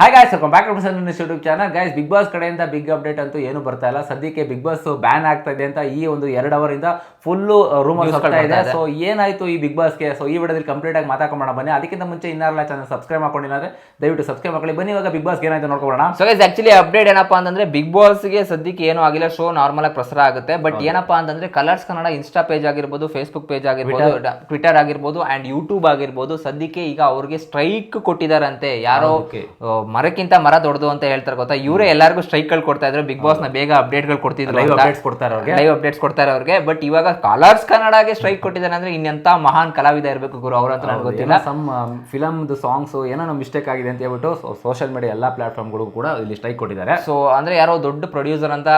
Hi guys welcome back to YouTube channel guys big boss ಕಡೆಯಿಂದ big update ಅಂತೂ ಏನು ಬರ್ತಾ ಇಲ್ಲ. ಸದ್ಯಕ್ಕೆ ಬಿಗ್ ಬಾಸ್ ಬ್ಯಾನ್ ಆಗ್ತಾ ಇದೆ ಅಂತ ಈ ಒಂದು ಎರಡು ಅವರ್ ಇಂದ ಫುಲ್ಲು ರೂಮ್ News ಹೋಗ್ತಾ ಇದೆ. ಸೊ ಏನಾಯ್ತು ಈ ಬಿಗ್ ಬಾಸ್ಗೆ ಸೊ ಈ ವಿಡಿಯೋದಲ್ಲಿ ಕಂಪ್ಲೀಟ್ ಆಗಿ ಮಾತಾಡ್ಕೊಂಬೋಣ ಬನ್ನಿ. ಅದಕ್ಕಿಂತ ಮುಂಚೆ ಇನ್ನಾರಲ್ಲ ಚಾನಲ್ ಸಬ್ಸ್ಕ್ರೈಬ್ ಮಾಡ್ಕೊಂಡಿಲ್ಲ ಅಂದ್ರೆ ದಯವಿಟ್ಟು ಸಬ್ಸ್ಕ್ರೈಬ್ ಮಾಡ್ಕೊಳ್ಳಿ. ಬನ್ನಿ ಇವಾಗ ಬಿಗ್ ಬಾಸ್ಗೆ ಏನಾಯ್ತು ನೋಡ್ಕೊಳ್ಳೋಣ ಸೊ ಗೈಸ್ ಆಕ್ಚುಲಿ ಅಪ್ಡೇಟ್ ಏನಪ್ಪಾ ಅಂತಂದ್ರೆ ಬಿಗ್ ಬಾಸ್ಗೆ ಸದ್ಯಕ್ಕೆ ಏನೂ ಆಗಿಲ್ಲ. ಶೋ ನಾರ್ಮಲ್ ಆಗಿ ಪ್ರಸಾರ ಆಗುತ್ತೆ. ಬಟ್ ಏನಪ್ಪಾ ಅಂತಂದ್ರೆ ಕಲರ್ಸ್ ಕನ್ನಡ ಇನ್ಸ್ಟಾ ಪೇಜ್ ಆಗಿರ್ಬೋದು ಫೇಸ್ಬುಕ್ ಪೇಜ್ ಆಗಿರ್ಬೋದು ಟ್ವಿಟರ್ ಆಗಿರ್ಬೋದು ಅಂಡ್ ಯೂಟ್ಯೂಬ್ ಆಗಿರ್ಬೋದು ಸದ್ಯಕ್ಕೆ ಈಗ ಅವ್ರಿಗೆ ಸ್ಟ್ರೈಕ್ ಕೊಟ್ಟಿದಾರಂತೆ. ಯಾರೋ ಮರಕ್ಕಿಂತ ಮರ ದೊಡ್ಡದು ಅಂತ ಹೇಳ್ತಾರೆ ಗೊತ್ತಾ? ಇವರೇ ಎಲ್ಲರಿಗೂ ಸ್ಟ್ರೈಕ್ಗಳು ಕೊಡ್ತಾ ಇದ್ರು ಬಿಗ್ ಬಾಸ್ನ ಬೇಗ ಅಪ್ಡೇಟ್ಗಳು ಕೊಡ್ತಿದ್ರು ಲೈವ್ ಅಪ್ಡೇಟ್ಸ್ ಕೊಡ್ತಾರೆ ಅವ್ರಿಗೆ ಲೈವ್ ಅಪ್ಡೇಟ್ಸ್ ಕೊಡ್ತಾರೆ ಅವ್ರಿಗೆ ಬಟ್ ಇವಾಗ ಕಲರ್ಸ್ ಕನ್ನಡಗೆ ಸ್ಟ್ರೈಕ್ ಕೊಟ್ಟಿದ್ದಾರೆ ಅಂದ್ರೆ ಇನ್ನೆಂತ ಮಹಾನ್ ಕಲಾವಿದ ಇರಬೇಕು ಗುರು ಅವ್ರಂತ ನನಗೆ ಗೊತ್ತಿಲ್ಲ. ಸಮ್ ಫಿಲಮ್ದು ಸಾಂಗ್ಸ್ ಏನೋ ಮಿಸ್ಟೇಕ್ ಆಗಿದೆ ಅಂತ ಹೇಳ್ಬಿಟ್ಟು ಸೋಷಿಯಲ್ ಮೀಡಿಯಾ ಎಲ್ಲ ಪ್ಲಾಟ್ಫಾರ್ಮ್ಗಳು ಕೂಡ ಇಲ್ಲಿ ಸ್ಟ್ರೈಕ್ ಕೊಟ್ಟಿದ್ದಾರೆ. ಸೊ ಅಂದ್ರೆ ಯಾರೋ ದೊಡ್ಡ ಪ್ರೊಡ್ಯೂಸರ್ ಅಂತ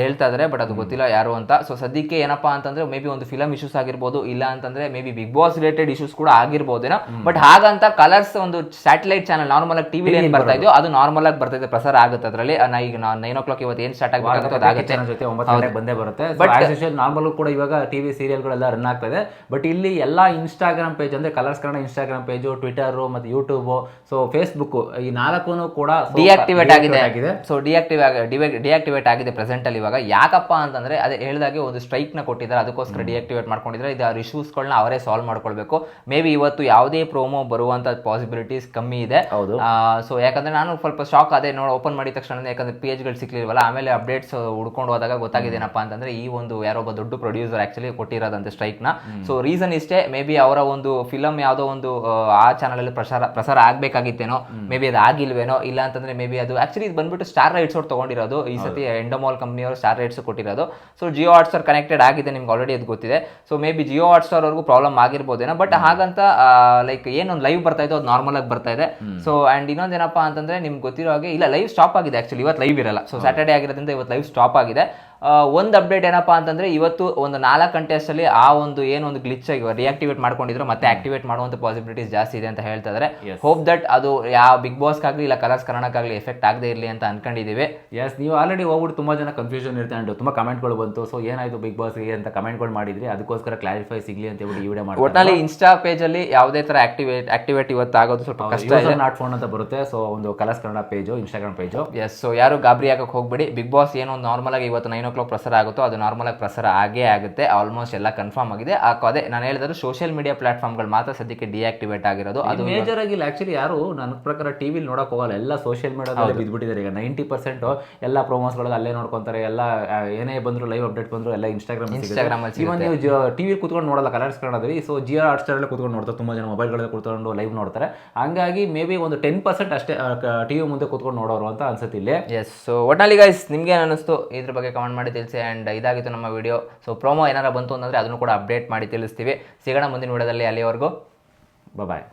ಹೇಳ್ತಾ ಇದಾರೆ ಬಟ್ ಅದು ಗೊತ್ತಿಲ್ಲ ಯಾರು ಅಂತ. ಸೊ ಸದ್ಯಕ್ಕೆ ಏನಪ್ಪಾ ಅಂತಂದ್ರೆ ಮೇ ಬಿ ಒಂದು ಫಿಲಮ್ ಇಶ್ಯೂಸ್ ಆಗಿರ್ಬೋದು ಇಲ್ಲ ಅಂತಂದ್ರೆ maybe big boss related issues ಕೂಡ ಆಗಿರ್ಬೋದೇನೋ. ಬಟ್ ಹಾಗಂತ ಕಲರ್ಸ್ ಒಂದು ಸ್ಯಾಟಲೈಟ್ ಚಾನಲ್ ನಾರ್ಮಲ್ ಆಗಿ ಟಿವಿ ಏನ್ ಬರ್ತಾ ಇದೆಯೋ ಅದು ನಾರ್ಮಲ್ ಆಗಿ ಬರ್ತಾ ಇದೆ ಪ್ರಸಾರ ಆಗುತ್ತೆ ಅದರಲ್ಲಿ. ಈಗ ಈಗ ನೈನ್ ಓ ಕ್ಲಾಕ್ ಇವತ್ತು ಏನು ಸ್ಟಾರ್ಟ್ ಆಗಬೇಕಾಗುತ್ತೆ ಅದು ಆಗುತ್ತೆ ಕಿಚ್ಚನ ಜೊತೆ ಒಂಬತ್ತು ಗಂಟೆಗೆ ಬಂದೇ ಬರುತ್ತೆ. ನಾರ್ಮಲ್ ಕೂಡ ಇವಾಗ ಟಿವಿ ಸೀರಿಯಲ್ಗಳೆಲ್ಲ ರನ್ ಆಗ್ತದೆ ಬಟ್ ಇಲ್ಲಿ ಎಲ್ಲ ಇನ್ಸ್ಟಾಗ್ರಾಮ್ ಪೇಜ್ ಅಂದ್ರೆ Colors Kannada Instagram page Twitter ಮತ್ತು ಯೂಟ್ಯೂಬ್ ಸೊ ಫೇಸ್ಬುಕ್ ಈ ನಾಲ್ಕು ಕೂಡ ಡಿಆಕ್ಟಿವೇಟ್ ಆಗಿದೆ. ಆಗಿದೆ. ಸೊ ಡಿಆಕ್ಟಿವ್ ಡಿಆಕ್ಟಿವೇಟ್ ಆಗಿದೆ ಪ್ರೆಸೆಂಟ್ ಅಲ್ಲಿ ಇವಾಗ. ಯಾಕಪ್ಪ ಅಂತಂದ್ರೆ ಅದೇ ಹೇಳಿದಾಗೆ ಒಂದು ಸ್ಟ್ರೈಕ್ನ ಕೊಟ್ಟಿದ್ದಾರೆ. ಅದಕ್ಕೋಸ್ಕರ ಡಿಆಕ್ಟಿವೇಟ್ ಮಾಡ್ಕೊಂಡಿದ್ರೆ ಇದು ಇಶ್ಯೂಸ್ಗಳನ್ನ ಅವರೇ ಸಾಲ್ವ್ ಮಾಡ್ಕೊಳ್ಬೇಕು. ಮೇ ಬಿ ಇವತ್ತು ಯಾವುದೇ ಪ್ರೋಮೋ ಬರುವಂತ ಪಾಸಿಬಿಲಿಟೀಸ್ ಕಮ್ಮಿ ಇದೆ. ಹೌದು. ಸೊ ಯಾಕಂದ್ರೆ ನಾನು ಸ್ವಲ್ಪ ಶಾಕ್ ಅದೇ ನೋಡಿ ಓಪನ್ ಮಾಡಿದ ತಕ್ಷಣ ಯಾಕಂದ್ರೆ ಎಚ್ಗಳು ಸಿಕ್ಲಿಲ್ವಲ್ಲ ಆಮೇಲೆ ಅಪ್ಡೇಟ್ಸ್ ಹುಡ್ಕೊಂಡು ಹೋದಾಗ ಗೊತ್ತಾಗಿದೆ ಏನಪ್ಪ ಅಂತಂದ್ರೆ ಈ ಒಂದು ಯಾರೋ ಒಬ್ಬ ದೊಡ್ಡ ಪ್ರೊಡ್ಯೂಸರ್ ಆ್ಯಕ್ಚುಲಿ ಕೊಟ್ಟಿರೋದಂತೆ ಸ್ಟ್ರೈಕ್ನ. ಸೊ ರೀಸನ್ ಇಷ್ಟೇ ಮೇ ಬಿ ಅವರ ಒಂದು ಫಿಲಮ್ ಯಾವುದೋ ಒಂದು ಆ, ಚಾನಲಲ್ಲಿ ಚಾನಲ್ ಅಲ್ಲಿ ಪ್ರಸಾರ ಪ್ರಸಾರ ಆಗಬೇಕಾಗಿತ್ತೇನೋ ಮೇ ಬಿ ಅದು ಆಗಿಲ್ವೇನೋ ಇಲ್ಲ ಅಂತಂದರೆ ಮೇ ಬಿ ಅದು ಆ್ಯಕ್ಚುಲಿ ಇದು ಬಂದ್ಬಿಟ್ಟು ಸ್ಟಾರ್ ರೈಟ್ಸ್ ಅವ್ರು ತಗೊಂಡಿರೋದು. ಈ ಸತಿ ಎಂಡೋಮಾಲ್ ಕಂಪ್ನಿಯವರು ಸ್ಟಾರ್ ರೈಟ್ಸ್ ಕೊಟ್ಟಿರೋದು. ಸೊ ಜಿಯೋ ಹಾಟ್ಸ್ಟಾರ್ ಕನೆಕ್ಟೆಡ್ ಆಗಿದೆ ನಿಮ್ಗೆ ಆಲ್ರೆಡಿ ಅದು ಗೊತ್ತಿದೆ. So maybe Jio Hotstar ಅವ್ರಿಗೂ ಪ್ರಾಬ್ಲಮ್ ಆಗಿರ್ಬೋದೇನೋ ಬಟ್ ಹಾಗಂತ ಲೈಕ್ ಏನೊಂದು ಲೈವ್ ಬರ್ತಾ ಇದೆ ಅದು ನಾರ್ಮಲ್ ಆಗಿ ಬರ್ತಾ ಇದೆ. ಸೊ ಅಂಡ್ ಇನ್ನೊಂದೇನಪ್ಪ ಅಂತಂದ್ರೆ ನಿಮ್ಗೆ ಗೊತ್ತಿರೋ ಹಾಗೆ, ಇಲ್ಲ ಲೈವ್ ಸ್ಟಾಪ್ ಆಗಿದೆ ಆಕ್ಚುಲಿ ಇವತ್ತು ಲೈವ್ ಇರಲ್ಲ. ಸೊ ಸ್ಯಾಟರ್ಡೇ ಆಗಿರೋದ್ರಿಂದ ಇವತ್ತು ಲೈವ್ ಸ್ಟಾಪ್ ಆಗಿದೆ. ಒಂದು ಅಪ್ಡೇಟ್ ಏನಪ್ಪಾ ಅಂತಂದ್ರೆ ಇವತ್ತು ಒಂದು ನಾಲ್ಕು ಗಂಟೆ ಅಷ್ಟಲ್ಲಿ ಆ ಒಂದು ಏನು ಒಂದು ಗ್ಲಿಚ್ ಆಗಿ ರಿಯಾಕ್ಟಿವೇಟ್ ಮಾಡ್ಕೊಂಡಿದ್ರು ಮತ್ತೆ ಆಕ್ಟಿವೇಟ್ ಮಾಡುವಂತ ಪಾಸಿಬಿಲಿಟೀಸ್ ಜಾಸ್ತಿ ಇದೆ ಅಂತ ಹೇಳ್ತಾ ಇದ್ದಾರೆ ಹೋಪ್ ದಟ್ ಅದು ಯಾವ ಬಿಗ್ ಬಾಸ್ಗಾಗ್ಲಿ ಇಲ್ಲ ಕಲರ್ಸ್ ಕನ್ನಡಕ್ಕಾಗಲಿ ಎಫೆಕ್ಟ್ ಆಗದೆ ಇರಲಿ ಅಂತ ಅನ್ಕೊಂಡಿದೀವಿ. ಎಸ್ ನೀವು ಆಲ್ರೆಡಿ ಹೋಗ್ಬಿಟ್ಟು ತುಂಬಾ ಜನ ಕನ್ಫ್ಯೂಷನ್ ಇರುತ್ತೆ ಅಂಡ್ ತುಂಬಾ ಕಮೆಂಟ್ಗಳು ಬಂತು. ಸೊ ಏನಾಯ್ತು ಬಿಗ್ ಬಾಸ್ಗೆ ಅಂತ ಕಮೆಂಟ್ಗಳು ಮಾಡಿದ್ರಿ? ಅದಕ್ಕೋಸ್ಕರ ಕ್ಲಾರಿಫೈ ಸಿಗ್ಲಿ ಅಂತ ಹೇಳಿ ಈ ವಿಡಿಯೋ ಮಾಡಿ ಒಟ್ಟಲ್ಲಿ ಇನ್ಸ್ಟಾ ಪೇಜ್ ಅಲ್ಲಿ ಯಾವುದೇ ತರ ಆಕ್ಟಿವೇಟ್ ಆಕ್ಟಿವೇಟ್ ಇವತ್ತು ಆಗೋದು ಸ್ವಲ್ಪ ಕಷ್ಟ ಇದೆ. ನಾಟ್ ಫೋನ್ ಅಂತ ಬರುತ್ತೆ. ಸೊ ಒಂದು colors Kannada page Instagram page yes so ಯಾರು ಗಾಬರಿ ಹಾಕಕ್ಕೆ ಹೋಗ್ಬೇಡಿ. ಬಿಗ್ ಬಾಸ್ ಏನೋ ನಾರ್ಮಲ್ ಆಗಿ ಇವತ್ತು ನೈನ್ ಓ ಕ್ಲಾಕ್ ಪ್ರಸಾರ ಆಗುತ್ತೋ ಅದು ನಾರ್ಮಲಾಗಿ ಪ್ರಸಾರ ಆಗೇ ಆಗುತ್ತೆ. ಆಲ್ಮೋಸ್ಟ್ ಎಲ್ಲ ಕನ್ಫರ್ಮ್ ಆಗಿದೆ. ಅದೇ ನಾನು ಹೇಳಿದ್ರು ಸೋಷಿಯಲ್ ಮೀಡಿಯಾ ಪ್ಲಾಟ್ಫಾರ್ಮ್ಗಳು ಮಾತ್ರ ಸದ್ಯಕ್ಕೆ ಡಿಆಕ್ಟಿವೇಟ್ ಆಗಿರೋದು. ಅದು ಮೇಜರ್ ಆಗಿ ಆಕ್ಚುಲಿ ಯಾರು ನನ್ನ ಪ್ರಕಾರ ಟಿವಿ ನೋಡಕ್ ಹೋಗಲ್ಲ. ಎಲ್ಲ ಸೋಷಿಯಲ್ ಮೀಡಿಯಾದಲ್ಲಿ ಬಿದ್ಬಿಟ್ಟಿದ್ದಾರೆ ಈಗ ನೈಂಟಿ ಪರ್ಸೆಂಟ್ ಎಲ್ಲ ಪ್ರೊಮೋಸ್ಗಳು ಅಲ್ಲೇ ನೋಡ್ಕೊಂತಾರೆ. ಎಲ್ಲ ಏನೇ ಬಂದ್ರು ಲೈವ್ ಅಪ್ಡೇಟ್ ಬಂದ್ರು ಎಲ್ಲ ಇನ್ಸ್ಟಾಗ್ರಾಮ್ ಇನ್ಸ್ಟಾಗ್ರಾಮ್ ಇವನ್ ನೀವು ಟಿವಿ ಕುತ್ಕೊಂಡು ನೋಡಲ್ಲ ಕಲರ್ಸ್ ಕನ್ನಡದಲ್ಲಿ ಸೊ ಜಿಯೋ ಹಾಟ್ ಸ್ಟಾರ್ ಕುತ್ಕೊಂಡು ನೋಡ್ತಾರೆ. ತುಂಬಾ ಜನ ಮೊಬೈಲ್ಗಳಲ್ಲಿ ಕುತ್ಕೊಂಡು ಲೈವ್ ನೋಡ್ತಾರೆ. ಹಂಗಾಗಿ ಮೇ ಬಿ ಒಂದು ಟೆನ್ ಪರ್ಸೆಂಟ್ ಅಷ್ಟೇ ಟಿವಿ ಮುಂದೆ ಕುತ್ಕೊಂಡು ನೋಡೋರು ಅಂತ ಅನ್ಸುತ್ತೆ ಇಲ್ಲಿ. ಎಸ್ ಸೊ ಒಟ್ನಲ್ಲಿ ಗೈಸ್ ನಿಮ್ಗೆ ಅನಿಸ್ತು ಇದ್ರ ಬಗ್ಗೆ ಕಮೆಂಟ್ ಮಾಡಿ ತಿಳಿಸಿ ಆ್ಯಂಡ್ ಇದಾಗಿತ್ತು ನಮ್ಮ ವಿಡಿಯೋ ಸೊ ಪ್ರೋಮೋ ಏನಾರು ಬಂತು ಅಂತಂದರೆ ಅದನ್ನು ಕೂಡ ಅಪ್ಡೇಟ್ ಮಾಡಿ ತಿಳಿಸ್ತೀವಿ. ಸಿಗೋಣ ಮುಂದಿನ ವಿಡಿಯೋದಲ್ಲಿ ಅಲ್ಲಿವರೆಗೂ. ಬಾಯ್